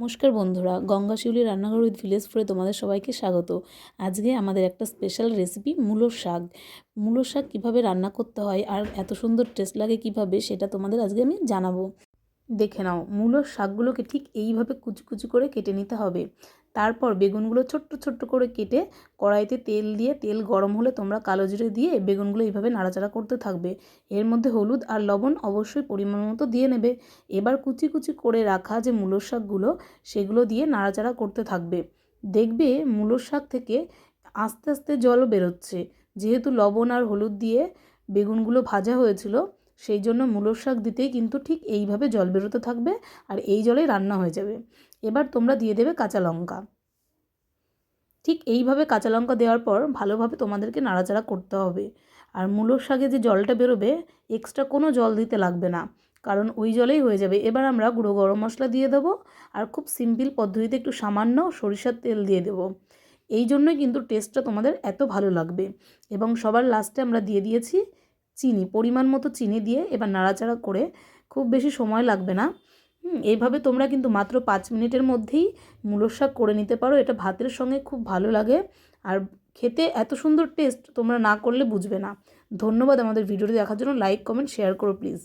নমস্কার বন্ধুরা, গঙ্গা শিউলি রান্নাঘর উইথ ভিলেজ ফুডে তোমাদের সবাইকে স্বাগত। আজকে আমাদের একটা স্পেশাল রেসিপি মূলোর শাক। মূলোর শাক কীভাবে রান্না করতে হয় আর এত সুন্দর টেস্ট লাগে কীভাবে সেটা তোমাদের আজকে আমি জানাব। দেখে নাও। মূলোর শাকগুলোকে ঠিক এইভাবে কুচি কুচি করে কেটে নিতে হবে। তারপর বেগুনগুলো ছোট্ট ছোট্ট করে কেটে কড়াইতে তেল দিয়ে, তেল গরম হলে তোমরা কালো জিরে দিয়ে বেগুনগুলো এইভাবে নাড়াচাড়া করতে থাকবে। এর মধ্যে হলুদ আর লবণ অবশ্যই পরিমাণ মতো দিয়ে নেবে। এবার কুচি কুচি করে রাখা যে মূলোর শাকগুলো, সেগুলো দিয়ে নাড়াচাড়া করতে থাকবে। দেখবে মূলোর শাক থেকে আস্তে আস্তে জলও বেরোচ্ছে। যেহেতু লবণ আর হলুদ দিয়ে বেগুনগুলো ভাজা হয়েছিল সেই জন্য মূলোর শাক দিতেই কিন্তু ঠিক এইভাবে জল বেরোতে থাকবে আর এই জলেই রান্না হয়ে যাবে। এবার তোমরা দিয়ে দেবে কাঁচা লঙ্কা। ঠিক এইভাবে কাঁচা লঙ্কা দেওয়ার পর ভালোভাবে তোমাদেরকে নাড়াচাড়া করতে হবে। আর মূলোর শাকে যে জলটা বেরোবে এক্সট্রা কোনো জল দিতে লাগবে না। কারণ ওই জলেই হয়ে যাবে। এবার আমরা গুঁড়ো গরম মশলা দিয়ে দেবো আর খুব সিম্পল পদ্ধতিতে একটু সামান্য সরিষার তেল দিয়ে দেবো। এই জন্যই কিন্তু টেস্টটা তোমাদের এত ভালো লাগবে। এবং সবার লাস্টে আমরা দিয়ে দিয়েছি চিনি, পরিমাণ মতো চিনি দিয়ে এবার নাড়াচাড়া করে খুব বেশি সময় লাগবে না। এইভাবে তোমরা কিন্তু মাত্র পাঁচ মিনিটের মধ্যেই মূলর শাক করে নিতে পারো। এটা ভাতের সঙ্গে খুব ভালো লাগে। আর খেতে এত সুন্দর টেস্ট তোমরা না করলে বুঝবে না। ধন্যবাদ আমাদের ভিডিওটি দেখার জন্য। লাইক কমেন্ট শেয়ার করো প্লিজ